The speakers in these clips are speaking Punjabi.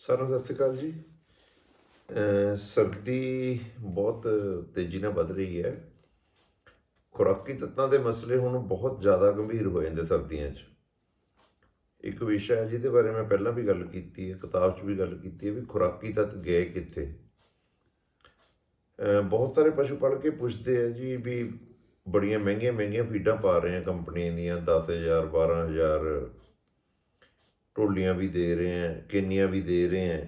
ਸਾਰਿਆਂ ਨੂੰ ਸਤਿ ਸ਼੍ਰੀ ਅਕਾਲ ਜੀ। ਸਰਦੀ ਬਹੁਤ ਤੇਜ਼ੀ ਨਾਲ ਵੱਧ ਰਹੀ ਹੈ। ਖੁਰਾਕੀ ਤੱਤਾਂ ਦੇ ਮਸਲੇ ਹੁਣ ਬਹੁਤ ਜ਼ਿਆਦਾ ਗੰਭੀਰ ਹੋ ਜਾਂਦੇ ਸਰਦੀਆਂ 'ਚ। ਇੱਕ ਵਿਸ਼ਾ ਹੈ ਜਿਹਦੇ ਬਾਰੇ ਮੈਂ ਪਹਿਲਾਂ ਵੀ ਗੱਲ ਕੀਤੀ ਹੈ, ਕਿਤਾਬ 'ਚ ਵੀ ਗੱਲ ਕੀਤੀ ਹੈ ਵੀ ਖੁਰਾਕੀ ਤੱਤ ਗਏ ਕਿੱਥੇ। ਬਹੁਤ ਸਾਰੇ ਪਸ਼ੂ ਪਾਲ ਕੇ ਪੁੱਛਦੇ ਆ ਜੀ ਵੀ ਬੜੀਆਂ ਮਹਿੰਗੀਆਂ ਮਹਿੰਗੀਆਂ ਫੀਡਾਂ ਪਾ ਰਹੇ ਆ ਕੰਪਨੀਆਂ ਦੀਆਂ 10000 12000 ਟੋਲੀਆਂ ਵੀ ਦੇ ਰਹੇ ਆ ਕਿੰਨੀਆਂ ਵੀ ਦੇ ਰਹੇ ਆ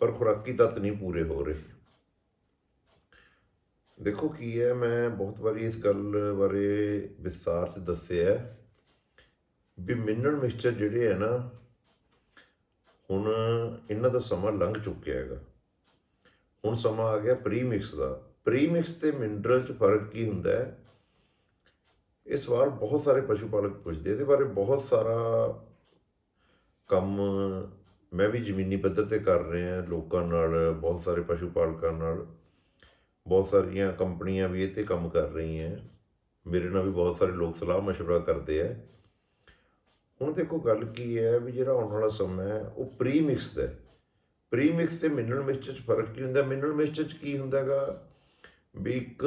ਪਰ ਖੁਰਾਕੀ ਤੱਤ ਨਹੀਂ ਪੂਰੇ ਹੋ ਰਹੇ। ਦੇਖੋ ਕੀ ਹੈ, ਮੈਂ ਬਹੁਤ ਵਾਰੀ ਇਸ ਗੱਲ ਬਾਰੇ ਵਿਸਥਾਰ 'ਚ ਦੱਸਿਆ ਵੀ ਮਿਨਰਲ ਮਿਕਸਚਰ ਜਿਹੜੇ ਹੈ ਨਾ, ਹੁਣ ਇਹਨਾਂ ਦਾ ਸਮਾਂ ਲੰਘ ਚੁੱਕਿਆ ਹੈਗਾ। ਹੁਣ ਸਮਾਂ ਆ ਗਿਆ ਪ੍ਰੀਮਿਕਸ ਦਾ। ਪ੍ਰੀਮਿਕਸ ਤੇ ਮਿਨਰਲ 'ਚ ਫ਼ਰਕ ਕੀ ਹੁੰਦਾ ਹੈ? ਇਹ ਸਵਾਲ ਬਹੁਤ ਸਾਰੇ ਪਸ਼ੂ ਪਾਲਕ ਪੁੱਛਦੇ ਇਹਦੇ ਬਾਰੇ ਬਹੁਤ ਸਾਰਾ ਕੰਮ ਮੈਂ ਵੀ ਜ਼ਮੀਨੀ ਪੱਧਰ ਤੇ ਕਰ ਰਿਹਾ ਲੋਕਾਂ ਨਾਲ ਬਹੁਤ ਸਾਰੇ ਪਸ਼ੂ ਪਾਲਕਾਂ ਨਾਲ ਬਹੁਤ ਸਾਰੀਆਂ ਕੰਪਨੀਆਂ ਵੀ ਇਹ ਤੇ ਕੰਮ ਕਰ ਰਹੀਆਂ ਮੇਰੇ ਨਾਲ ਵੀ ਬਹੁਤ ਸਾਰੇ ਲੋਕ ਸਲਾਹ مشورہ ਕਰਦੇ ਆ ਹੁਣ ਦੇਖੋ ਗੱਲ ਕੀ ਹੈ ਵੀ ਜਿਹੜਾ ਆਉਣ ਵਾਲਾ ਸਮਾਂ ਹੈ ਉਹ ਪ੍ਰੀ ਮਿਕਸ ਦਾ ਪ੍ਰੀ ਮਿਕਸ ਤੇ ਮਿਨਰਲ ਮਿਕਸਚਰ 'ਚ ਫਰਕ ਕੀ ਹੁੰਦਾ ਮਿਨਰਲ ਮਿਕਸਚਰ 'ਚ ਕੀ ਹੁੰਦਾਗਾ ਵੀ ਇੱਕ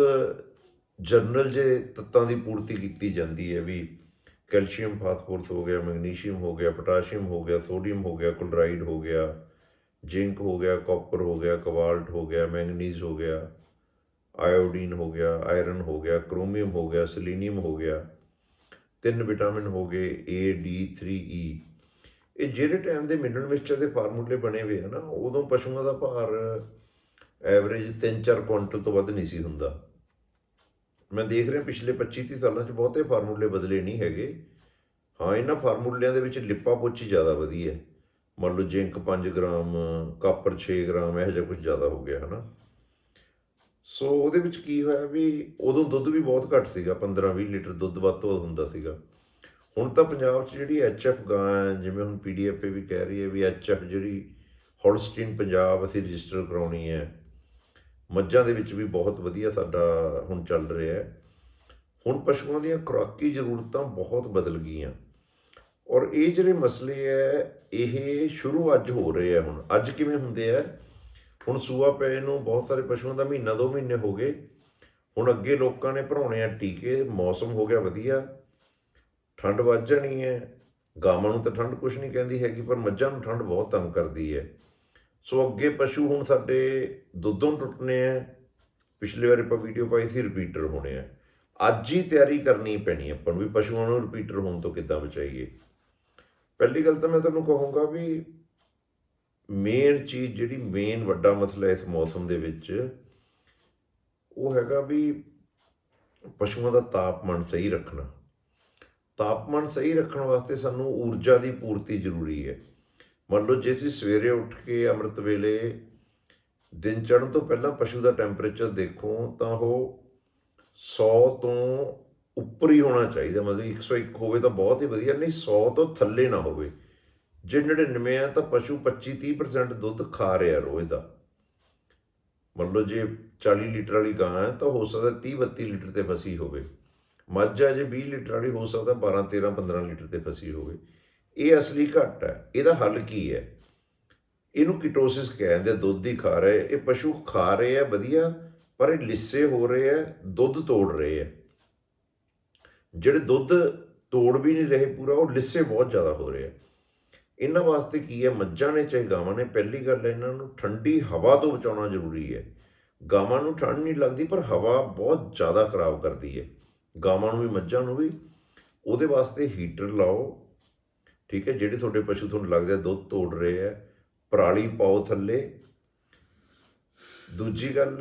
ਜਨਰਲ ਜੇ ਤੱਤਾਂ ਦੀ ਪੂਰਤੀ ਕੀਤੀ ਜਾਂਦੀ ਹੈ ਵੀ ਕੈਲਸ਼ੀਅਮ ਫਾਸਫੋਰਸ ਹੋ ਗਿਆ ਮੈਗਨੀਸ਼ੀਅਮ ਹੋ ਗਿਆ ਪੋਟਾਸ਼ੀਅਮ ਹੋ ਗਿਆ ਸੋਡੀਅਮ ਹੋ ਗਿਆ ਕਲੋਰਾਈਡ ਹੋ ਗਿਆ ਜ਼ਿੰਕ ਹੋ ਗਿਆ ਕਾਪਰ ਹੋ ਗਿਆ ਕਵਾਲਟ ਹੋ ਗਿਆ ਮੈਂਗਨੀਜ਼ ਹੋ ਗਿਆ ਆਇਓਡੀਨ ਹੋ ਗਿਆ ਆਇਰਨ ਹੋ ਗਿਆ ਕ੍ਰੋਮੀਅਮ ਹੋ ਗਿਆ ਸੈਲੀਨੀਅਮ ਹੋ ਗਿਆ ਤਿੰਨ ਵਿਟਾਮਿਨ ਹੋ ਗਏ A D 3E ਇਹ ਜਿਹੜੇ ਟਾਈਮ ਦੇ ਮਿਨਰਲ ਮਿਕਸਚਰ ਦੇ ਫਾਰਮੂਲੇ ਬਣੇ ਹੋਏ ਆ ਨਾ ਉਦੋਂ ਪਸ਼ੂਆਂ ਦਾ ਭਾਰ ਐਵਰੇਜ 3-4 ਕੁਇੰਟਲ ਤੋਂ ਵੱਧ ਨਹੀਂ ਸੀ ਹੁੰਦਾ ਮੈਂ ਦੇਖ ਰਿਹਾ ਪਿਛਲੇ 25-30 ਸਾਲਾਂ 'ਚ ਬਹੁਤੇ ਫਾਰਮੂਲੇ ਬਦਲੇ ਨਹੀਂ ਹੈਗੇ। ਹਾਂ, ਇਹਨਾਂ ਫਾਰਮੂਲਿਆਂ ਦੇ ਵਿੱਚ ਲਿਪਾ ਪੋਚੀ ਜ਼ਿਆਦਾ ਵਧੀਆ ਹੈ। ਮੰਨ ਲਓ ਜ਼ਿੰਕ 5 ਗ੍ਰਾਮ, ਕਾਪਰ 6 ਗ੍ਰਾਮ, ਇਹੋ ਜਿਹਾ ਕੁਝ ਜ਼ਿਆਦਾ ਹੋ ਗਿਆ, ਹਨਾ। ਸੋ ਉਹਦੇ ਵਿੱਚ ਕੀ ਹੋਇਆ ਵੀ ਉਦੋਂ ਦੁੱਧ ਵੀ ਬਹੁਤ ਘੱਟ ਸੀਗਾ 15-20 ਲੀਟਰ ਦੁੱਧ ਵੱਧ ਤੋਂ ਵੱਧ ਹੁੰਦਾ ਸੀਗਾ। ਹੁਣ ਤਾਂ ਪੰਜਾਬ 'ਚ ਜਿਹੜੀ ਐਚਐਫ ਗਾਂ ਹੈ, ਜਿਵੇਂ ਹੁਣ ਪੀਡੀਐਫ ਵੀ ਕਹਿ ਰਹੀ ਹੈ ਵੀ ਐਚਐਫ ਜਿਹੜੀ ਹੋਲਸਟੀਨ ਪੰਜਾਬ ਅਸੀਂ ਰਜਿਸਟਰ ਕਰਾਉਣੀ ਹੈ। ਮੱਝਾਂ ਦੇ ਵਿੱਚ ਵੀ ਬਹੁਤ ਵਧੀਆ ਸਾਡਾ ਹੁਣ ਚੱਲ ਰਿਹਾ ਹੈ। ਹੁਣ ਪਸ਼ੂਆਂ ਦੀਆਂ ਖੁਰਾਕੀ ਜ਼ਰੂਰਤਾਂ ਬਹੁਤ ਬਦਲ ਗਈਆਂ। ਔਰ ਇਹ ਜਿਹੜੇ ਮਸਲੇ ਹੈ, ਇਹ ਸ਼ੁਰੂ ਅੱਜ ਹੋ ਰਹੇ ਆ ਹੁਣ। ਅੱਜ ਕਿਵੇਂ ਹੁੰਦੇ ਆ ਹੁਣ ਸੂਆ ਪਏ ਨੂੰ ਬਹੁਤ ਸਾਰੇ ਪਸ਼ੂਆਂ ਦਾ ਮਹੀਨਾ ਦੋ ਮਹੀਨੇ ਹੋ ਗਏ। ਹੁਣ ਅੱਗੇ ਲੋਕਾਂ ਨੇ ਭਰਾਉਣੇ ਆ ਟੀਕੇ, ਮੌਸਮ ਹੋ ਗਿਆ ਵਧੀਆ। ਠੰਡ ਵੱਧ ਜਾਣੀ ਹੈ। ਗਾਵਾਂ ਨੂੰ ਤਾਂ ਠੰਡ ਕੁਝ ਨਹੀਂ ਕਹਿੰਦੀ ਹੈਗੀ, ਪਰ ਮੱਝਾਂ ਨੂੰ ਠੰਡ ਬਹੁਤ ਤੰਗ ਕਰਦੀ ਹੈ। ਸੋ ਅੱਗੇ ਪਸ਼ੂ ਹੁਣ ਸਾਡੇ ਦੁੱਧੋਂ ਟੁੱਟਨੇ ਆ। ਪਿਛਲੇ ਵਾਰ ਆਪਾਂ ਵੀਡੀਓ ਪਾਈ ਸੀ ਰਿਪੀਟਰ ਹੋਣੇ ਆ। ਅੱਜ ਹੀ ਤਿਆਰੀ ਕਰਨੀ ਪੈਣੀ ਆਪਾਂ ਨੂੰ ਵੀ, ਪਸ਼ੂਆਂ ਨੂੰ ਰਿਪੀਟਰ ਹੋਣ ਤੋਂ ਕਿੱਦਾਂ ਬਚਾਈਏ। ਪਹਿਲੀ ਗੱਲ ਤਾਂ ਮੈਂ ਤੁਹਾਨੂੰ ਕਹੂੰਗਾ ਵੀ ਮੇਨ ਚੀਜ਼ ਜਿਹੜੀ ਮੇਨ ਵੱਡਾ ਮਸਲਾ ਇਸ ਮੌਸਮ ਦੇ ਵਿੱਚ, ਉਹ ਹੈਗਾ ਵੀ ਪਸ਼ੂਆਂ ਦਾ ਤਾਪਮਾਨ ਸਹੀ ਰੱਖਣਾ। ਤਾਪਮਾਨ ਸਹੀ ਰੱਖਣ ਵਾਸਤੇ ਸਾਨੂੰ ਊਰਜਾ ਦੀ ਪੂਰਤੀ ਜ਼ਰੂਰੀ ਹੈ। ਮੰਨ ਲਓ ਜੇ ਅਸੀਂ ਸਵੇਰੇ ਉੱਠ ਕੇ ਅੰਮ੍ਰਿਤ ਵੇਲੇ ਦਿਨ ਚੜ੍ਹਨ ਤੋਂ ਪਹਿਲਾਂ ਪਸ਼ੂ ਦਾ ਟੈਂਪਰੇਚਰ ਦੇਖੋ, ਤਾਂ ਉਹ 100 ਤੋਂ ਉੱਪਰ ਹੀ ਹੋਣਾ ਚਾਹੀਦਾ। ਮਤਲਬ 101 ਹੋਵੇ ਤਾਂ ਬਹੁਤ ਹੀ ਵਧੀਆ, ਨਹੀਂ 100 ਤੋਂ ਥੱਲੇ ਨਾ ਹੋਵੇ। ਜੇ 99 ਆ ਤਾਂ ਪਸ਼ੂ 25-30% ਦੁੱਧ ਖਾ ਰਿਹਾ ਰੋਜ਼ ਦਾ। ਮੰਨ ਲਓ ਜੇ 40 ਲੀਟਰ ਵਾਲੀ ਗਾਂ ਹੈ ਤਾਂ ਹੋ ਸਕਦਾ 30-32 ਲੀਟਰ ਤੇ ਫਸੀ ਹੋਵੇ। ਮੱਝ ਆ ਜੇ 20 ਲੀਟਰ ਵਾਲੀ, ਹੋ ਸਕਦਾ 12-13-15 ਲੀਟਰ ਤੇ ਫਸੀ ਹੋਵੇ। ਇਹ ਅਸਲੀ ਘਟ ਹੈ ਇਹਦਾ ਹੱਲ ਕੀ ਹੈ? ਇਹਨੂੰ ਕੀਟੋਸਿਸ ਕਹਿੰਦੇ ਆ, ਦੁੱਧ ਹੀ ਖਾ ਰਹੇ ਇਹ ਪਸ਼ੂ ਖਾ ਰਹੇ ਆ ਵਧੀਆ ਪਰ ਇਹ ਲਿੱਸੇ ਹੋ ਰਹੇ ਆ ਦੁੱਧ ਤੋੜ ਰਹੇ ਆ। ਜਿਹੜੇ ਦੁੱਧ ਤੋੜ ਵੀ ਨਹੀਂ ਰਹੇ ਪੂਰਾ ਉਹ ਲਿੱਸੇ ਬਹੁਤ ਜ਼ਿਆਦਾ ਹੋ ਰਹੇ ਆ। ਇਹਨਾਂ ਵਾਸਤੇ ਕੀ ਹੈ? ਮੱਝਾਂ ਨੇ ਚਾਹੇ ਗਾਵਾਂ ਨੇ ਪਹਿਲੀ ਗੱਲ ਇਹਨਾਂ ਨੂੰ ਠੰਡੀ ਹਵਾ ਤੋਂ ਬਚਾਉਣਾ ਜ਼ਰੂਰੀ ਹੈ। ਗਾਵਾਂ ਨੂੰ ਠੰਡ ਨਹੀਂ ਲੱਗਦੀ ਪਰ ਹਵਾ ਬਹੁਤ ਜ਼ਿਆਦਾ ਖਰਾਬ ਕਰਦੀ ਹੈ। ਗਾਵਾਂ ਨੂੰ ਵੀ ਮੱਝਾਂ ਨੂੰ ਵੀ। ਉਹਦੇ ਵਾਸਤੇ ਹੀਟਰ ਲਾਓ ਠੀਕ ਹੈ, ਜਿਹੜੇ ਤੁਹਾਡੇ ਪਸ਼ੂ ਤੁਹਾਨੂੰ ਲੱਗਦਾ ਦੁੱਧ ਤੋੜ ਰਹੇ ਆ, ਪਰਾਲੀ ਪਾਓ ਥੱਲੇ। ਦੂਜੀ ਗੱਲ,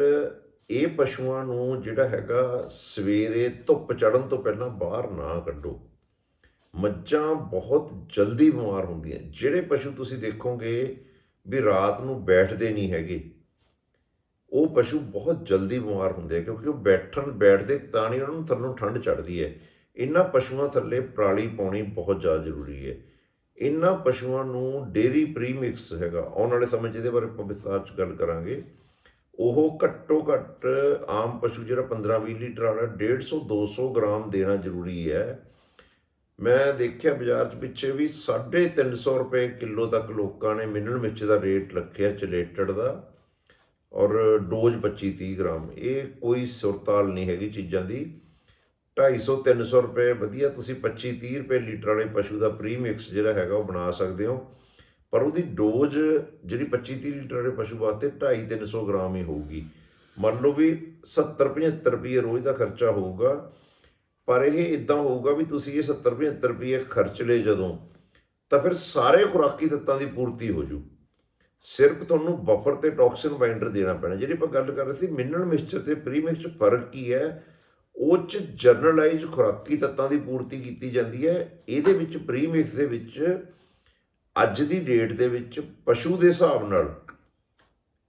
ਇਹ ਪਸ਼ੂਆਂ ਨੂੰ ਜਿਹੜਾ ਹੈਗਾ ਸਵੇਰੇ ਧੁੱਪ ਚੜਨ ਤੋਂ ਪਹਿਲਾਂ ਬਾਹਰ ਨਾ ਕੱਢੋ। ਮੱਝਾਂ ਬਹੁਤ ਜਲਦੀ ਬਿਮਾਰ ਹੁੰਦੀਆਂ। ਜਿਹੜੇ ਪਸ਼ੂ ਤੁਸੀਂ ਦੇਖੋਗੇ ਵੀ ਰਾਤ ਨੂੰ ਬੈਠਦੇ ਨਹੀਂ ਹੈਗੇ, ਉਹ ਪਸ਼ੂ ਬਹੁਤ ਜਲਦੀ ਬਿਮਾਰ ਹੁੰਦੇ ਆ, ਕਿਉਂਕਿ ਉਹ ਬੈਠਣ, ਬੈਠਦੇ ਤਾਂ ਨਹੀਂ, ਉਹਨਾਂ ਨੂੰ ਥੱਲੋਂ ਠੰਡ ਚੜਦੀ ਹੈ। ਇਹਨਾਂ ਪਸ਼ੂਆਂ ਥੱਲੇ ਪਰਾਲੀ ਪਾਉਣੀ ਬਹੁਤ ਜ਼ਿਆਦਾ ਜ਼ਰੂਰੀ ਹੈ। ਇਹਨਾਂ ਪਸ਼ੂਆਂ ਨੂੰ ਡੇਰੀ ਪ੍ਰੀਮਿਕਸ ਹੈਗਾ, ਆਉਣ ਵਾਲੇ ਸਮੇਂ 'ਚ ਇਹਦੇ ਬਾਰੇ ਆਪਾਂ ਵਿਸਥਾਰ 'ਚ ਗੱਲ ਕਰਾਂਗੇ। ਉਹ ਘੱਟੋ ਘੱਟ ਆਮ ਪਸ਼ੂ ਜਿਹੜਾ 15-20 ਲੀਟਰ ਵਾਲਾ 150 200 ਗ੍ਰਾਮ ਦੇਣਾ ਜ਼ਰੂਰੀ ਹੈ। ਮੈਂ ਦੇਖਿਆ ਬਾਜ਼ਾਰ 'ਚ ਪਿੱਛੇ ਵੀ 350 ਰੁਪਏ ਕਿਲੋ ਤੱਕ ਲੋਕਾਂ ਨੇ ਮਿਨਰਲ ਮਿਰਚ ਦਾ ਰੇਟ ਰੱਖਿਆ, ਚਲੇਟਡ ਦਾ, ਔਰ ਡੋਜ਼ 25 30 ਗ੍ਰਾਮ। ਇਹ ਕੋਈ ਸੁਰਤਾਲ ਨਹੀਂ ਹੈਗੀ ਚੀਜ਼ਾਂ ਦੀ। 250 300 ਰੁਪਏ। ਵਧੀਆ, ਤੁਸੀਂ 25 30 ਰੁਪਏ ਲੀਟਰ ਵਾਲੇ ਪਸ਼ੂ ਦਾ ਪ੍ਰੀਮਿਕਸ ਜਿਹੜਾ ਹੈਗਾ ਉਹ ਬਣਾ ਸਕਦੇ ਹੋ। ਪਰ ਉਹਦੀ ਡੋਜ਼ ਜਿਹੜੀ 25 30 ਲੀਟਰ ਵਾਲੇ ਪਸ਼ੂ ਵਾਸਤੇ 250 300 ਗ੍ਰਾਮ ਹੀ ਹੋਊਗੀ। ਮੰਨ ਲਓ ਵੀ 70 75 ਰੁਪਏ ਰੋਜ਼ ਦਾ ਖਰਚਾ ਹੋਊਗਾ। ਪਰ ਇਹ ਇਦਾਂ ਹੋਊਗਾ ਵੀ ਤੁਸੀਂ ਇਹ 70 75 ਰੁਪਏ ਖਰਚ ਲਏ ਜਦੋਂ, ਤਾਂ ਫਿਰ ਸਾਰੇ ਖੁਰਾਕੀ ਤੱਤਾਂ ਦੀ ਪੂਰਤੀ ਹੋ ਜੂ। ਸਿਰਫ ਤੁਹਾਨੂੰ ਬਫਰ ਤੇ ਟੌਕਸਿਨ ਬਾਈਂਡਰ ਦੇਣਾ ਪੈਣਾ। ਜਿਹੜੀ ਆਪਾਂ ਗੱਲ ਕਰ ਰਹੇ ਸੀ, ਮਿਨਰਲ ਮਿਕਸਚਰ ਤੇ ਪ੍ਰੀ ਮਿਕਸਚਰ ਫ਼ਰਕ ਕੀ ਹੈ? ਉਹ ਚ ਜਨਰਲਾਈਜ਼ ਖੁਰਾਕੀ ਤੱਤਾਂ ਦੀ ਪੂਰਤੀ ਕੀਤੀ ਜਾਂਦੀ ਹੈ। ਇਹਦੇ ਵਿੱਚ ਪ੍ਰੀਮਿਕਸ ਦੇ ਵਿੱਚ ਅੱਜ ਦੀ ਡੇਟ ਦੇ ਵਿੱਚ ਪਸ਼ੂ ਦੇ ਹਿਸਾਬ ਨਾਲ,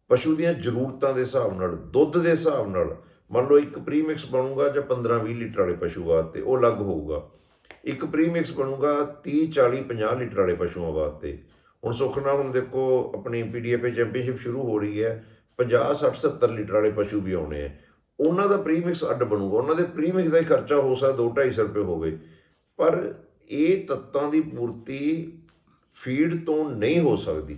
ਪਸ਼ੂ ਦੀਆਂ ਜ਼ਰੂਰਤਾਂ ਦੇ ਹਿਸਾਬ ਨਾਲ, ਦੁੱਧ ਦੇ ਹਿਸਾਬ ਨਾਲ, ਮੰਨ ਲਓ ਇੱਕ ਪ੍ਰੀਮਿਕਸ ਬਣੂਗਾ ਜਾਂ 15-20 ਲੀਟਰ ਵਾਲੇ ਪਸ਼ੂ ਵਾਸਤੇ, ਉਹ ਅਲੱਗ ਹੋਊਗਾ। ਇੱਕ ਪ੍ਰੀਮਿਕਸ ਬਣੂਗਾ 30 40 50 ਲੀਟਰ ਵਾਲੇ ਪਸ਼ੂਆਂ ਵਾਸਤੇ। ਹੁਣ ਸੁੱਖ ਨਾਲ ਹੁਣ ਦੇਖੋ, ਆਪਣੀ ਪੀਡੀਐਫ ਚੈਂਪੀਅਨਸ਼ਿਪ ਸ਼ੁਰੂ ਹੋ ਰਹੀ ਹੈ। 50 60 70 ਲੀਟਰ ਵਾਲੇ ਪਸ਼ੂ ਵੀ ਆਉਣੇ ਆ ਉਹਨਾਂ ਦਾ ਪ੍ਰੀਮਿਕਸ ਅੱਡ ਬਣੂਗਾ, ਉਹਨਾਂ ਦੇ ਪ੍ਰੀਮਿਕਸ ਦਾ ਹੀ ਖਰਚਾ ਹੋ ਸਕਦਾ 2-250 ਰੁਪਏ ਹੋਵੇ। ਪਰ ਇਹ ਤੱਤਾਂ ਦੀ ਪੂਰਤੀ ਫੀਡ ਤੋਂ ਨਹੀਂ ਹੋ ਸਕਦੀ।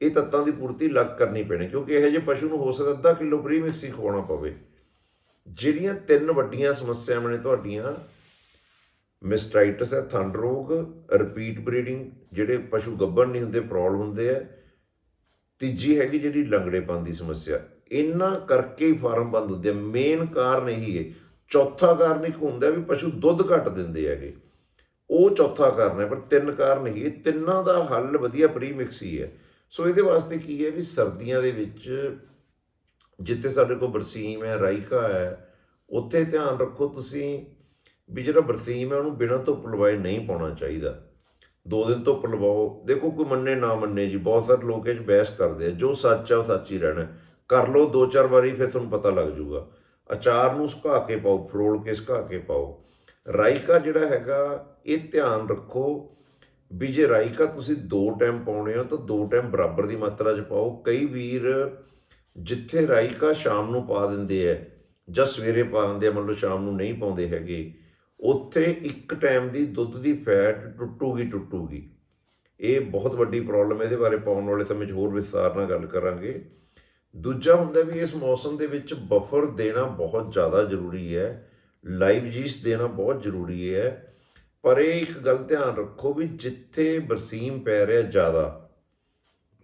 ਇਹ ਤੱਤਾਂ ਦੀ ਪੂਰਤੀ ਲੱਗ ਕਰਨੀ ਪੈਣੀ, ਕਿਉਂਕਿ ਇਹੋ ਜਿਹੇ ਪਸ਼ੂ ਨੂੰ ਹੋ ਸਕਦਾ ਅੱਧਾ ਕਿਲੋ ਪ੍ਰੀਮਿਕਸ ਹੀ ਖਵਾਉਣਾ ਪਵੇ। ਜਿਹੜੀਆਂ ਤਿੰਨ ਵੱਡੀਆਂ ਸਮੱਸਿਆਵਾਂ ਨੇ ਤੁਹਾਡੀਆਂ ਮਿਸਟਾਈਟਸ ਹੈ, ਥੰਡ ਰੋਗ ਰਿਪੀਟ ਬਰੀਡਿੰਗ ਜਿਹੜੇ ਪਸ਼ੂ ਗੱਭਣ ਨਹੀਂ ਹੁੰਦੇ ਪ੍ਰੋਬਲਮ ਹੁੰਦੇ ਆ, ਤੀਜੀ ਹੈਗੀ ਜਿਹੜੀ ਲੰਗੜੇਪਨ ਦੀ ਸਮੱਸਿਆ। ਇਹਨਾਂ ਕਰਕੇ ਹੀ ਫਾਰਮ ਬੰਦ ਹੁੰਦੇ ਆ। ਮੇਨ ਕਾਰਨ ਇਹੀ ਹੈ, ਚੌਥਾ ਕਾਰਨ ਇੱਕ ਹੁੰਦਾ ਵੀ ਪਸ਼ੂ ਦੁੱਧ ਘੱਟ ਦਿੰਦੇ ਹੈਗੇ। ਉਹ ਚੌਥਾ ਕਾਰਨ ਹੈ, ਪਰ ਤਿੰਨ ਕਾਰਨ ਹੀ ਇਹ ਤਿੰਨਾਂ ਦਾ ਹੱਲ ਵਧੀਆ ਪ੍ਰੀਮਿਕਸ ਹੀ ਹੈ। ਸੋ ਇਹਦੇ ਵਾਸਤੇ ਕੀ ਹੈ ਵੀ ਸਰਦੀਆਂ ਦੇ ਵਿੱਚ ਜਿੱਥੇ ਸਾਡੇ ਕੋਲ ਬਰਸੀਮ ਹੈ ਰਾਈਕਾ ਹੈ, ਉੱਥੇ ਧਿਆਨ ਰੱਖੋ ਤੁਸੀਂ ਵੀ ਜਿਹੜਾ ਬਰਸੀਮ ਹੈ, ਉਹਨੂੰ ਬਿਨਾਂ ਧੁੱਪ ਲਵਾਏ ਨਹੀਂ ਪਾਉਣਾ ਚਾਹੀਦਾ। ਦੋ ਦਿਨ ਧੁੱਪ ਲਵਾਓ। ਦੇਖੋ ਕੋਈ ਮੰਨੇ ਨਾ ਮੰਨੇ ਜੀ, ਬਹੁਤ ਸਾਰੇ ਲੋਕ ਇਹ 'ਚ ਬਹਿਸ ਕਰਦੇ ਆ, ਜੋ ਸੱਚ ਆ, ਉਹ ਸੱਚ ਹੀ ਰਹਿਣਾ। ਕਰ ਲਓ, ਦੋ ਚਾਰ ਵਾਰੀ ਫਿਰ ਤੁਹਾਨੂੰ ਪਤਾ ਲੱਗ ਜਾਊਗਾ। ਅਚਾਰ ਨੂੰ ਸੁਕਾ ਕੇ ਪਾਓ, ਫਰੋਲ ਕੇ ਸੁਕਾ ਕੇ ਪਾਓ। ਰਾਈਕਾ ਜਿਹੜਾ ਹੈਗਾ, ਇਹ ਧਿਆਨ ਰੱਖੋ ਵੀ ਜੇ ਰਾਈਕਾ ਤੁਸੀਂ ਦੋ ਟਾਈਮ ਪਾਉਣੇ ਹੋ, ਤਾਂ ਦੋ ਟਾਈਮ ਬਰਾਬਰ ਦੀ ਮਾਤਰਾ 'ਚ ਪਾਓ। ਕਈ ਵੀਰ ਜਿੱਥੇ ਰਾਈਕਾ ਸ਼ਾਮ ਨੂੰ ਪਾ ਦਿੰਦੇ ਐ ਜਾਂ ਸਵੇਰੇ ਪਾ ਦਿੰਦੇ ਆ ਮਤਲਬ ਸ਼ਾਮ ਨੂੰ ਨਹੀਂ ਪਾਉਂਦੇ ਹੈਗੇ, ਉੱਥੇ ਇੱਕ ਟਾਈਮ ਦੀ ਦੁੱਧ ਦੀ ਫੈਟ ਟੁੱਟੂਗੀ ਟੁੱਟੂਗੀ। ਇਹ ਬਹੁਤ ਵੱਡੀ ਪ੍ਰੋਬਲਮ ਹੈ, ਇਹਦੇ ਬਾਰੇ ਪਾਉਣ ਵਾਲੇ ਸਮੇਂ 'ਚ ਹੋਰ ਵਿਸਥਾਰ ਨਾਲ ਗੱਲ ਕਰਾਂਗੇ। ਦੂਜਾ ਹੁੰਦਾ ਵੀ ਇਸ ਮੌਸਮ ਦੇ ਵਿੱਚ ਬਫਰ ਦੇਣਾ ਬਹੁਤ ਜ਼ਿਆਦਾ ਜ਼ਰੂਰੀ ਹੈ ਲਾਈਵ ਜੀਸ ਦੇਣਾ ਬਹੁਤ ਜ਼ਰੂਰੀ ਹੈ। ਪਰ ਇਹ ਇੱਕ ਗੱਲ ਧਿਆਨ ਰੱਖੋ ਵੀ ਜਿੱਥੇ ਬਰਸੀਮ ਪੈ ਰਿਹਾ ਜ਼ਿਆਦਾ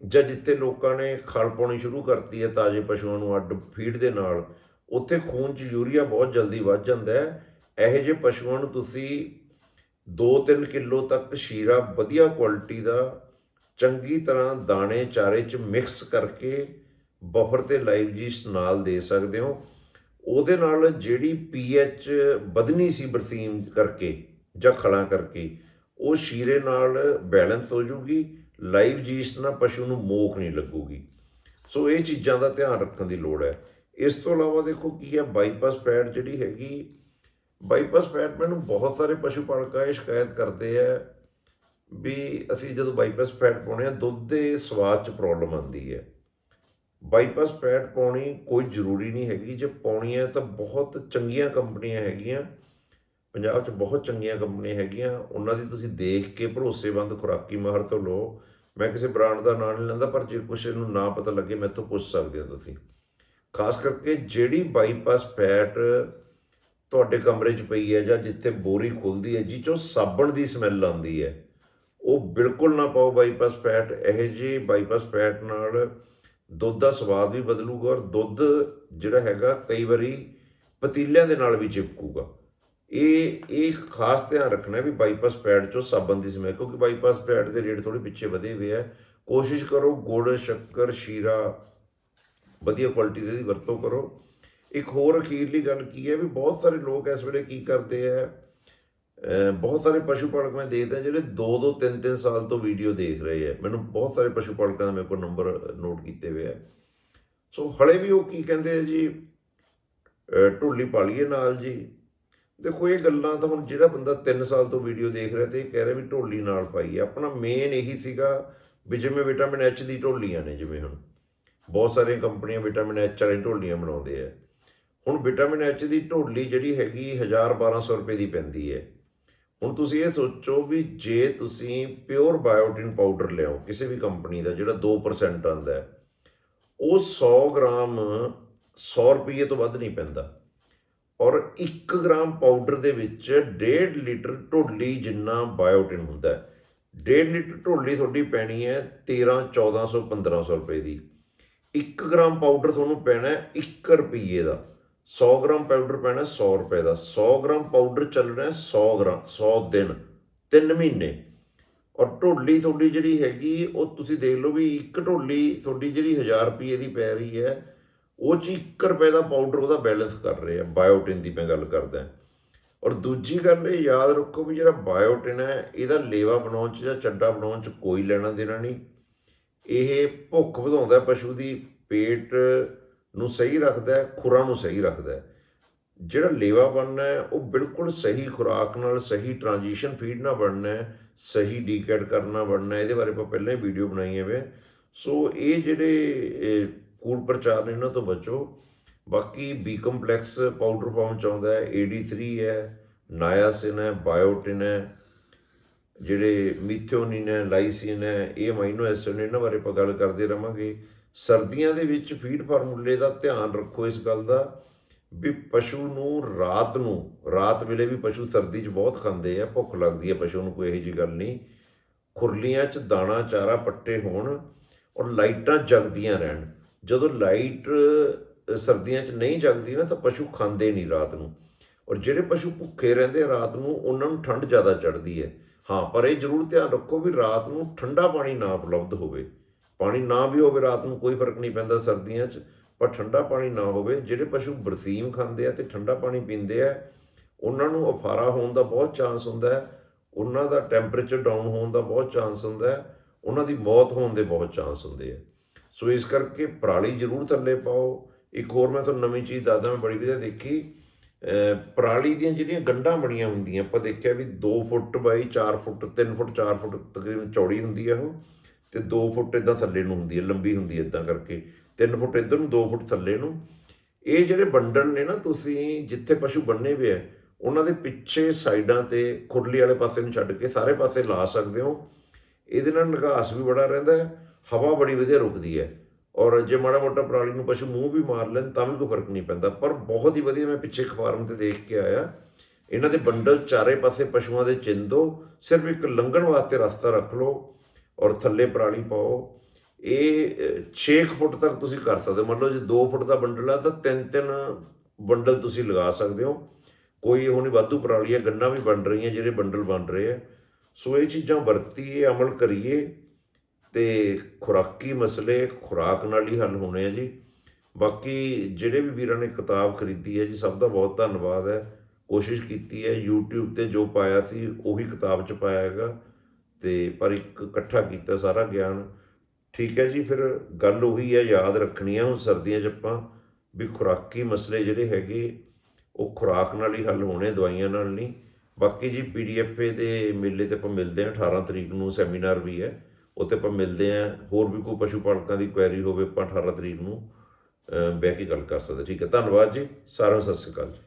ਜਾਂ ਜਿੱਥੇ ਲੋਕਾਂ ਨੇ ਖਲ ਪਾਉਣੀ ਸ਼ੁਰੂ ਕਰਤੀ ਹੈ ਤਾਜ਼ੇ ਪਸ਼ੂਆਂ ਨੂੰ ਅੱਡ ਫੀਡ ਦੇ ਨਾਲ, ਉੱਥੇ ਖੂਨ 'ਚ ਯੂਰੀਆ ਬਹੁਤ ਜਲਦੀ ਵੱਧ ਜਾਂਦਾ ਹੈ। ਇਹੋ ਜਿਹੇ ਪਸ਼ੂਆਂ ਨੂੰ ਤੁਸੀਂ 2-3 ਕਿਲੋ ਤੱਕ ਸ਼ੀਰਾ ਵਧੀਆ ਕੁਆਲਿਟੀ ਦਾ ਚੰਗੀ ਤਰ੍ਹਾਂ ਦਾਣੇ ਚਾਰੇ 'ਚ ਮਿਕਸ ਕਰਕੇ ਬਫਰ ਤੇ ਲਾਈਵ ਜੀਸ ਨਾਲ ਦੇ ਸਕਦੇ ਹੋ। ਉਹਦੇ ਨਾਲ ਜਿਹੜੀ ਪੀਐਚ ਵਧਣੀ ਸੀ ਬਰਸੀਮ ਕਰਕੇ ਜਾਂ ਖਲਾਂ ਕਰਕੇ, ਉਹ ਸ਼ੀਰੇ ਨਾਲ ਬੈਲੈਂਸ ਹੋ ਜੂਗੀ ਲਾਈਵ ਜੀਸ ਨਾਲ ਪਸ਼ੂ ਨੂੰ ਮੋਖ ਨਹੀਂ ਲੱਗੂਗੀ। ਸੋ ਇਹ ਚੀਜ਼ਾਂ ਦਾ ਧਿਆਨ ਰੱਖਣ ਦੀ ਲੋੜ ਹੈ। ਇਸ ਤੋਂ ਇਲਾਵਾ ਦੇਖੋ ਕੀ ਹੈ ਬਾਈਪਾਸ ਫੈਟ ਜਿਹੜੀ ਹੈਗੀ ਬਾਈਪਾਸ ਫੈਟ ਮੈਨੂੰ ਬਹੁਤ ਸਾਰੇ ਪਸ਼ੂ ਪਾਲਕਾਂ ਇਹ ਸ਼ਿਕਾਇਤ ਕਰਦੇ ਆ ਵੀ ਅਸੀਂ ਜਦੋਂ ਬਾਈਪਾਸ ਫੈਟ ਪਾਉਣੇ ਆ ਦੁੱਧ ਦੇ ਸਵਾਦ 'ਚ ਪ੍ਰੋਬਲਮ ਆਉਂਦੀ ਹੈ। ਬਾਈਪਾਸ ਫੈਟ ਪਾਉਣੀ ਕੋਈ ਜ਼ਰੂਰੀ ਨਹੀਂ ਹੈਗੀ। ਜੇ ਪਾਉਣੀ ਹੈ ਤਾਂ ਬਹੁਤ ਚੰਗੀਆਂ ਕੰਪਨੀਆਂ ਹੈਗੀਆਂ। ਪੰਜਾਬ 'ਚ ਬਹੁਤ ਚੰਗੀਆਂ ਕੰਪਨੀਆਂ ਹੈਗੀਆਂ। ਉਹਨਾਂ ਦੀ ਤੁਸੀਂ ਦੇਖ ਕੇ ਭਰੋਸੇਮੰਦ ਖੁਰਾਕੀ ਮਾਹਰ ਤੋਂ ਲਓ। ਮੈਂ ਕਿਸੇ ਬ੍ਰਾਂਡ ਦਾ ਨਾਂ ਨਹੀਂ ਲੈਂਦਾ, ਪਰ ਜੇ ਕੁਛ ਨੂੰ ਨਾ ਪਤਾ ਲੱਗੇ ਮੈਥੋਂ ਪੁੱਛ ਸਕਦੇ ਹੋ ਤੁਸੀਂ। ਖਾਸ ਕਰਕੇ ਜਿਹੜੀ ਬਾਈਪਾਸ ਪੈਟ ਤੁਹਾਡੇ ਕਮਰੇ 'ਚ ਪਈ ਹੈ ਜਾਂ ਜਿੱਥੇ ਬੋਰੀ ਖੁੱਲਦੀ ਹੈ ਜਿਹ 'ਚੋਂ ਸਾਬਣ ਦੀ ਸਮੈਲ ਆਉਂਦੀ ਹੈ, ਉਹ ਬਿਲਕੁਲ ਨਾ ਪਾਓ ਬਾਈਪਾਸ ਪੈਟ ਇਹ ਜੀ ਬਾਈਪਾਸ ਪੈਟ ਨਾਲ ਦੁੱਧ ਦਾ ਸਵਾਦ ਵੀ ਬਦਲੂਗਾ ਔਰ ਦੁੱਧ ਜਿਹੜਾ ਹੈਗਾ ਕਈ ਵਾਰੀ ਪਤੀਲਿਆਂ ਦੇ ਨਾਲ ਵੀ ਚਿਪਕੂਗਾ। ਇਹ ਇਹ ਖਾਸ ਧਿਆਨ ਰੱਖਣਾ ਵੀ ਬਾਈਪਾਸ ਪੈਡ 'ਚੋਂ ਸਾਬਣ ਦੀ ਸਮੇਂ, ਕਿਉਂਕਿ ਬਾਈਪਾਸ ਪੈਡ ਦੇ ਰੇਟ ਥੋੜੇ ਪਿੱਛੇ ਵਧੇ ਹੋਏ ਆ। ਕੋਸ਼ਿਸ਼ ਕਰੋ ਗੁੜ, ਸ਼ੱਕਰ, ਸ਼ੀਰਾ ਵਧੀਆ ਕੁਆਲਿਟੀ ਦੀ ਵਰਤੋਂ ਕਰੋ। ਇੱਕ ਹੋਰ ਅਖੀਰਲੀ ਗੱਲ ਕੀ ਹੈ ਵੀ ਬਹੁਤ ਸਾਰੇ ਲੋਕ ਇਸ ਵੇਲੇ ਕੀ ਕਰਦੇ ਆ ਬਹੁਤ ਸਾਰੇ ਪਸ਼ੂ ਪਾਲਕ ਮੈਂ ਦੇਖਦਾ ਜਿਹੜੇ 2-2 3-3 ਸਾਲ ਤੋਂ ਵੀਡੀਓ ਦੇਖ ਰਹੇ ਆ। ਮੈਨੂੰ ਬਹੁਤ ਸਾਰੇ ਪਸ਼ੂ ਪਾਲਕਾਂ ਦਾ ਮੇਰੇ ਕੋਲ ਨੰਬਰ ਨੋਟ ਕੀਤੇ ਹੋਏ ਆ। ਸੋ ਹਲੇ ਵੀ ਉਹ ਕੀ ਕਹਿੰਦੇ ਆ ਜੀ ਢੋਲੀ ਪਾਲੀਏ ਨਾਲ ਜੀ। ਦੇਖੋ ਇਹ ਗੱਲਾਂ ਤਾਂ ਹੁਣ ਜਿਹੜਾ ਬੰਦਾ 3 ਸਾਲ ਤੋਂ ਵੀਡੀਓ ਦੇਖ ਰਿਹਾ ਤੇ ਇਹ ਕਹਿ ਰਿਹਾ ਵੀ ਢੋਲੀ ਨਾਲ ਪਾਈ ਹੈ ਆਪਣਾ ਮੇਨ ਇਹੀ ਸੀਗਾ ਵੀ ਜਿਵੇਂ ਵਿਟਾਮਿਨ ਐਚ ਦੀ ਢੋਲੀਆਂ ਨੇ ਜਿਵੇਂ ਹੁਣ। ਬਹੁਤ ਸਾਰੀਆਂ ਕੰਪਨੀਆਂ ਵਿਟਾਮਿਨ ਐਚ ਵਾਲੀ ਢੋਲੀਆਂ ਬਣਾਉਂਦੇ ਆ। ਹੁਣ ਵਿਟਾਮਿਨ ਐਚ ਦੀ ਢੋਲੀ ਜਿਹੜੀ ਹੈਗੀ 1000 1200 ਰੁਪਏ ਦੀ ਪੈਂਦੀ ਹੈ। ਹੁਣ ਤੁਸੀਂ ਇਹ ਸੋਚੋ ਵੀ ਜੇ ਤੁਸੀਂ ਪਿਓਰ ਬਾਇਓਟਿਨ ਪਾਊਡਰ ਲਿਆਓ, ਕਿਸੇ ਵੀ ਕੰਪਨੀ ਦਾ ਜਿਹੜਾ 2% ਆਂਦਾ ਹੈ, ਉਹ 100 ਗ੍ਰਾਮ 100 ਰੁਪਏ ਤੋਂ ਵੱਧ ਨਹੀਂ ਪੈਂਦਾ। ਔਰ 1 ਗ੍ਰਾਮ ਪਾਊਡਰ ਦੇ ਵਿੱਚ 1.5 ਲੀਟਰ ਢੋਲੀ ਜਿੰਨਾ ਬਾਇਓਟਿਨ ਹੁੰਦਾ ਹੈ। 1.5 ਲੀਟਰ ਢੋਲੀ ਤੁਹਾਡੀ ਪੈਣੀ ਹੈ 13 1400 1500 ਰੁਪਏ ਦੀ। 1 ਗ੍ਰਾਮ ਪਾਊਡਰ ਤੁਹਾਨੂੰ ਪੈਣਾ ਹੈ 1 ਰੁਪਏ ਦਾ। 100 ਗ੍ਰਾਮ ਪਾਊਡਰ ਪੈਣਾ 100 ਰੁਪਏ ਦਾ। 100 ਗ੍ਰਾਮ ਪਾਊਡਰ ਚੱਲ ਰਿਹਾ 100 ਗ੍ਰਾਮ 100 ਦਿਨ 3 ਮਹੀਨੇ। ਔਰ ਢੋਲੀ ਤੁਹਾਡੀ ਜਿਹੜੀ ਹੈਗੀ, ਉਹ ਤੁਸੀਂ ਦੇਖ ਲਓ ਵੀ ਇੱਕ ਢੋਲੀ ਤੁਹਾਡੀ ਜਿਹੜੀ 1000 ਰੁਪਏ ਦੀ ਪੈ ਰਹੀ ਹੈ, ਉਹ ਚ 1 ਰੁਪਏ ਦਾ ਪਾਊਡਰ ਉਹਦਾ ਬੈਲੈਂਸ ਕਰ ਰਹੇ ਆ ਬਾਇਓਟਿਨ ਦੀ ਮੈਂ ਗੱਲ ਕਰਦਾ। ਔਰ ਦੂਜੀ ਗੱਲ ਇਹ ਯਾਦ ਰੱਖੋ ਵੀ ਜਿਹੜਾ ਬਾਇਓਟਿਨ ਹੈ, ਇਹਦਾ ਲੇਵਾ ਬਣਾਉਣ ਚ ਜਾਂ ਚੱਡਾ ਬਣਾਉਣ ਚ ਕੋਈ ਲੈਣਾ ਦੇਣਾ ਨਹੀਂ। ਇਹ ਭੁੱਖ ਵਧਾਉਂਦਾ ਪਸ਼ੂ ਦੀ, ਪੇਟ ਨੂੰ ਸਹੀ ਰੱਖਦਾ ਹੈ, ਖੁਰਾਂ ਨੂੰ ਸਹੀ ਰੱਖਦਾ ਹੈ। ਜਿਹੜਾ ਲੇਵਾ ਬਣਨਾ ਹੈ, ਉਹ ਬਿਲਕੁਲ ਸਹੀ ਖੁਰਾਕ ਨਾਲ, ਸਹੀ ਟ੍ਰਾਂਜੀਸ਼ਨ ਫੀਡ ਨਾਲ ਬਣਨਾ ਹੈ, ਸਹੀ ਡੀਕੈਡ ਕਰਨਾ ਬਣਨਾ ਇਹਦੇ ਬਾਰੇ ਆਪਾਂ ਪਹਿਲਾਂ ਹੀ ਵੀਡੀਓ ਬਣਾਈ ਹੈ ਵੇ। ਸੋ ਇਹ ਜਿਹੜੇ ਕੂੜ ਪ੍ਰਚਾਰ ਨੇ ਇਹਨਾਂ ਤੋਂ ਬਚੋ। ਬਾਕੀ ਬੀ ਕੰਪਲੈਕਸ ਪਾਊਡਰ ਫਾਰਮ ਚ ਆਉਂਦਾ ਹੈ AD3 ਹੈ ਨਾਇਆਸਿਨ ਹੈ ਬਾਇਓਟਿਨ ਹੈ, ਜਿਹੜੇ ਮੀਥਿਓਨਿਨ ਹੈ ਲਾਈਸਿਨ ਹੈ, ਇਹ ਅਮਾਈਨੋ ਐਸਿਡ ਨੇ, ਇਹਨਾਂ ਬਾਰੇ ਆਪਾਂ ਗੱਲ ਕਰਦੇ ਰਵਾਂਗੇ। ਸਰਦੀਆਂ ਦੇ ਵਿੱਚ ਫੀਡ ਫਾਰਮੂਲੇ ਦਾ ਧਿਆਨ ਰੱਖੋ ਇਸ ਗੱਲ ਦਾ, ਵੀ ਪਸ਼ੂ ਨੂੰ ਰਾਤ ਨੂੰ, ਰਾਤ ਵੇਲੇ ਵੀ ਪਸ਼ੂ ਸਰਦੀ 'ਚ ਬਹੁਤ ਖਾਂਦੇ ਆ, ਭੁੱਖ ਲੱਗਦੀ ਹੈ ਪਸ਼ੂ ਨੂੰ, ਕੋਈ ਇਹੋ ਜਿਹੀ ਗੱਲ ਨਹੀਂ। ਖੁਰਲੀਆਂ 'ਚ ਦਾਣਾ, ਚਾਰਾ, ਪੱਟੇ ਹੋਣ ਔਰ ਲਾਈਟਾਂ ਜਗਦੀਆਂ ਰਹਿਣ। ਜਦੋਂ ਲਾਈਟ ਸਰਦੀਆਂ 'ਚ ਨਹੀਂ ਜਗਦੀ ਨਾ, ਤਾਂ ਪਸ਼ੂ ਖਾਂਦੇ ਨਹੀਂ ਰਾਤ ਨੂੰ। ਔਰ ਜਿਹੜੇ ਪਸ਼ੂ ਭੁੱਖੇ ਰਹਿੰਦੇ ਰਾਤ ਨੂੰ ਉਹਨਾਂ ਨੂੰ ਠੰਡ ਜ਼ਿਆਦਾ ਚੜਦੀ ਹੈ। ਹਾਂ, ਪਰ ਇਹ ਜ਼ਰੂਰ ਧਿਆਨ ਰੱਖੋ ਵੀ ਰਾਤ ਨੂੰ ਠੰਡਾ ਪਾਣੀ ਨਾ ਉਪਲਬਧ ਹੋਵੇ। ਪਾਣੀ ਨਾ ਵੀ ਹੋਵੇ, ਰਾਤ ਨੂੰ ਕੋਈ ਫ਼ਰਕ ਨਹੀਂ ਪੈਂਦਾ ਸਰਦੀਆਂ 'ਚ, ਪਰ ਠੰਡਾ ਪਾਣੀ ਨਾ ਹੋਵੇ। ਜਿਹੜੇ ਪਸ਼ੂ ਬਰਸੀਮ ਖਾਂਦੇ ਆ ਤੇ ਠੰਡਾ ਪਾਣੀ ਪੀਂਦੇ ਆ, ਉਹਨਾਂ ਨੂੰ ਅਫਾਰਾ ਹੋਣ ਦਾ ਬਹੁਤ ਚਾਂਸ ਹੁੰਦਾ ਹੈ। ਉਹਨਾਂ ਦਾ ਟੈਂਪਰੇਚਰ ਡਾਊਨ ਹੋਣ ਦਾ ਬਹੁਤ ਚਾਂਸ ਹੁੰਦਾ ਹੈ। ਉਹਨਾਂ ਦੀ ਮੌਤ ਹੋਣ ਦੇ ਬਹੁਤ ਚਾਂਸ ਹੁੰਦੇ ਆ। ਸੋ ਇਸ ਕਰਕੇ ਪਰਾਲੀ ਜ਼ਰੂਰ ਥੱਲੇ ਪਾਓ। ਇੱਕ ਹੋਰ ਮੈਂ ਤੁਹਾਨੂੰ ਨਵੀਂ ਚੀਜ਼ ਦੱਸਦਾ, ਮੈਂ ਬੜੀ ਵਧੀਆ ਦੇਖੀ। ਪਰਾਲੀ ਦੀਆਂ ਜਿਹੜੀਆਂ ਗੰਢਾਂ ਬਣੀਆਂ ਹੁੰਦੀਆਂ, ਆਪਾਂ ਦੇਖਿਆ ਵੀ 2 ਫੁੱਟ ਬਾਈ 4 ਫੁੱਟ 3 ਫੁੱਟ 4 ਫੁੱਟ ਤਕਰੀਬਨ ਚੌੜੀ ਹੁੰਦੀ ਹੈ ਉਹ। ਤੇ 2 ਫੁੱਟ ਇਦਾਂ ਥੱਲੇ ਨੂੰ ਹੁੰਦੀ ਹੈ, ਲੰਬੀ ਹੁੰਦੀ ਹੈ ਇਦਾਂ ਕਰਕੇ। 3 ਫੁੱਟ ਇੱਧਰ ਨੂੰ 2 ਫੁੱਟ ਥੱਲੇ ਨੂੰ। ਇਹ ਜਿਹੜੇ ਬੰਡਲ ਨੇ ਨਾ, ਤੁਸੀਂ ਜਿੱਥੇ ਪਸ਼ੂ ਬੰਨੇ ਹੋਏ ਆ, ਉਹਨਾਂ ਦੇ ਪਿੱਛੇ ਸਾਈਡਾਂ ਤੇ ਖੁਰਲੀ ਵਾਲੇ ਪਾਸੇ ਨੂੰ ਛੱਡ ਕੇ ਸਾਰੇ ਪਾਸੇ ਲਾ ਸਕਦੇ ਹੋ। ਇਹਦੇ ਨਾਲ ਨਿਕਾਸ ਵੀ ਬੜਾ ਰਹਿੰਦਾ ਹੈ, ਹਵਾ ਬੜੀ ਵਧੀਆ ਰੁਕਦੀ ਹੈ। ਔਰ ਜੇ ਮਾੜਾ ਮੋਟਾ ਪਰਾਲੀ ਨੂੰ ਪਸ਼ੂ ਮੂੰਹ ਵੀ ਮਾਰ ਲੈਣ, ਤਾਂ ਵੀ ਕੋਈ ਫ਼ਰਕ ਨਹੀਂ ਪੈਂਦਾ। ਪਰ ਬਹੁਤ ਹੀ ਵਧੀਆ ਮੈਂ ਪਿੱਛੇ ਇੱਕ ਫਾਰਮ ਤੇ ਦੇਖ ਕੇ ਆਇਆ। ਇਹਨਾਂ ਦੇ ਬੰਡਲ ਚਾਰੇ ਪਾਸੇ ਪਸ਼ੂਆਂ ਦੇ ਚਿੰਦੋ ਸਿਰਫ ਇੱਕ ਲੰਘਣ ਵਾਸਤੇ ਰਸਤਾ ਰੱਖ ਲਓ। ਔਰ ਥੱਲੇ ਪਰਾਲੀ ਪਾਓ। ਇਹ 6 ਫੁੱਟ ਤੱਕ ਤੁਸੀਂ ਕਰ ਸਕਦੇ ਮੰਨ ਲਓ ਜੇ 2 ਫੁੱਟ ਦਾ ਬੰਡਲ ਆ, ਤਾਂ ਤਿੰਨ ਤਿੰਨ ਬੰਡਲ ਤੁਸੀਂ ਲਗਾ ਸਕਦੇ ਹੋ। ਕੋਈ ਉਹ ਨਹੀਂ, ਵਾਧੂ ਪਰਾਲੀ ਹੈ ਗੰਨਾ ਵੀ ਬਣ ਰਹੀਆਂ, ਜਿਹੜੇ ਬੰਡਲ ਬਣ ਰਹੇ ਆ। ਸੋ ਇਹ ਚੀਜ਼ਾਂ ਵਰਤੀਏ, ਅਮਲ ਕਰੀਏ ਤੇ ਖੁਰਾਕੀ ਮਸਲੇ ਖੁਰਾਕ ਨਾਲ ਹੀ ਹੱਲ ਹੋਣੇ ਆ ਜੀ। ਬਾਕੀ ਜਿਹੜੇ ਵੀ ਵੀਰਾਂ ਨੇ ਕਿਤਾਬ ਖਰੀਦੀ ਹੈ ਜੀ, ਸਭ ਦਾ ਬਹੁਤ ਧੰਨਵਾਦ ਹੈ। ਕੋਸ਼ਿਸ਼ ਕੀਤੀ ਹੈ YouTube ਤੇ ਜੋ ਪਾਇਆ ਸੀ, ਉਹੀ ਕਿਤਾਬ 'ਚ ਪਾਇਆ ਹੈਗਾ। ਤੇ ਪਰ ਇੱਕ ਇਕੱਠਾ ਕੀਤਾ ਸਾਰਾ ਗਿਆਨ। ਠੀਕ ਹੈ ਜੀ, ਫਿਰ ਗੱਲ ਉਹੀ ਹੈ, ਯਾਦ ਰੱਖਣੀ ਹੈ ਹੁਣ ਸਰਦੀਆਂ 'ਚ ਆਪਾਂ ਵੀ ਖੁਰਾਕੀ ਮਸਲੇ ਜਿਹੜੇ ਹੈਗੇ, ਉਹ ਖੁਰਾਕ ਨਾਲ ਹੀ ਹੱਲ ਹੋਣੇ, ਦਵਾਈਆਂ ਨਾਲ ਨਹੀਂ। ਬਾਕੀ ਜੀ ਪੀਡੀਐਫ ਦੇ ਮੇਲੇ ਤੇ ਆਪਾਂ ਮਿਲਦੇ ਹਾਂ 18 ਤਰੀਕ ਨੂੰ ਸੈਮੀਨਾਰ ਵੀ ਹੈ, ਉੱਥੇ ਆਪਾਂ ਮਿਲਦੇ ਹਾਂ। ਹੋਰ ਵੀ ਕੋਈ ਪਸ਼ੂ ਪਾਲਕਾਂ ਦੀ ਕੁਐਰੀ ਹੋਵੇ, ਆਪਾਂ 18 ਤਰੀਕ ਨੂੰ ਬਹਿ ਕੇ ਗੱਲ ਕਰ ਸਕਦੇ ਠੀਕ ਹੈ, ਧੰਨਵਾਦ ਜੀ, ਸਾਰਿਆਂ ਨੂੰ ਸਤਿ ਸ਼੍ਰੀ ਅਕਾਲ ਜੀ।